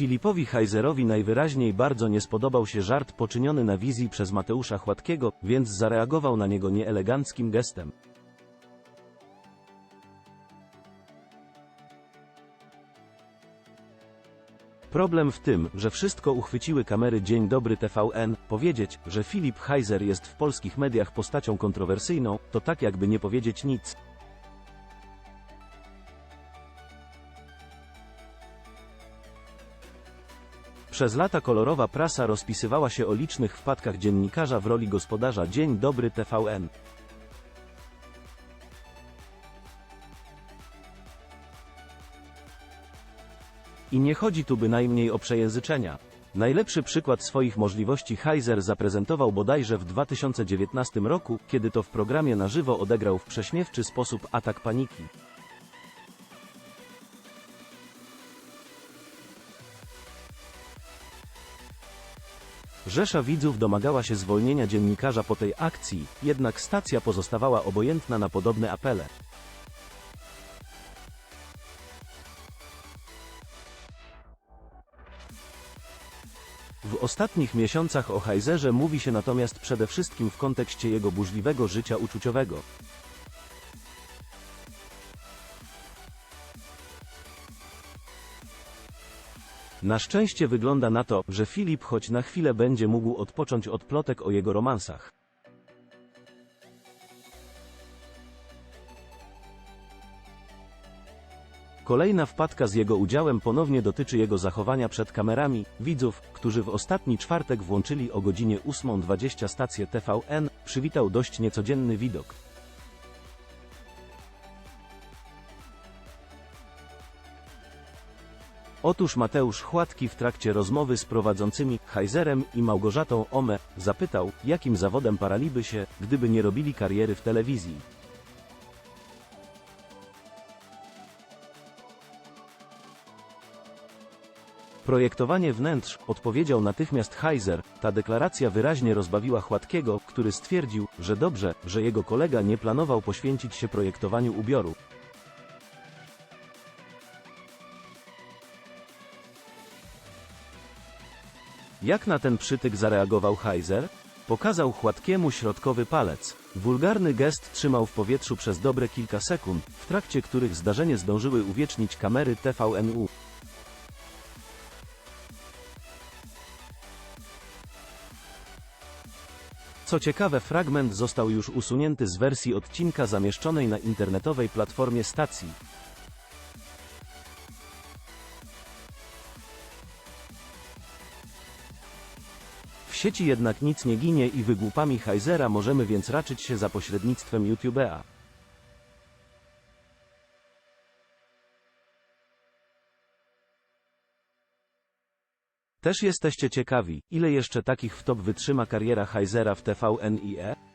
Filipowi Heiserowi najwyraźniej bardzo nie spodobał się żart poczyniony na wizji przez Mateusza Chładkiego, więc zareagował na niego nieeleganckim gestem. Problem w tym, że wszystko uchwyciły kamery Dzień Dobry TVN, powiedzieć, że Filip Heiser jest w polskich mediach postacią kontrowersyjną, to tak jakby nie powiedzieć nic. Przez lata kolorowa prasa rozpisywała się o licznych wpadkach dziennikarza w roli gospodarza Dzień Dobry TVN. I nie chodzi tu bynajmniej o przejęzyczenia. Najlepszy przykład swoich możliwości Heiser zaprezentował bodajże w 2019 roku, kiedy to w programie na żywo odegrał w prześmiewczy sposób atak paniki. Rzesza widzów domagała się zwolnienia dziennikarza po tej akcji, jednak stacja pozostawała obojętna na podobne apele. W ostatnich miesiącach o Heizerze mówi się natomiast przede wszystkim w kontekście jego burzliwego życia uczuciowego. Na szczęście wygląda na to, że Filip choć na chwilę będzie mógł odpocząć od plotek o jego romansach. Kolejna wpadka z jego udziałem ponownie dotyczy jego zachowania przed kamerami, widzów, którzy w ostatni czwartek włączyli o godzinie 8.20 stację TVN, przywitał dość niecodzienny widok. Otóż Mateusz Chładki w trakcie rozmowy z prowadzącymi Heizerem i Małgorzatą Ome zapytał, jakim zawodem paraliby się, gdyby nie robili kariery w telewizji. Projektowanie wnętrz, odpowiedział natychmiast Heiser. Ta deklaracja wyraźnie rozbawiła Chładkiego, który stwierdził, że dobrze, że jego kolega nie planował poświęcić się projektowaniu ubioru. Jak na ten przytyk zareagował Heiser? Pokazał Chładkiemu środkowy palec. Wulgarny gest trzymał w powietrzu przez dobre kilka sekund, w trakcie których zdarzenie zdążyły uwiecznić kamery TVNU. Co ciekawe fragment został już usunięty z wersji odcinka zamieszczonej na internetowej platformie stacji. Sieci jednak nic nie ginie i wygłupami Heizera możemy więc raczyć się za pośrednictwem YouTube'a. Też jesteście ciekawi, ile jeszcze takich wtop wytrzyma kariera Heizera w TVNIE?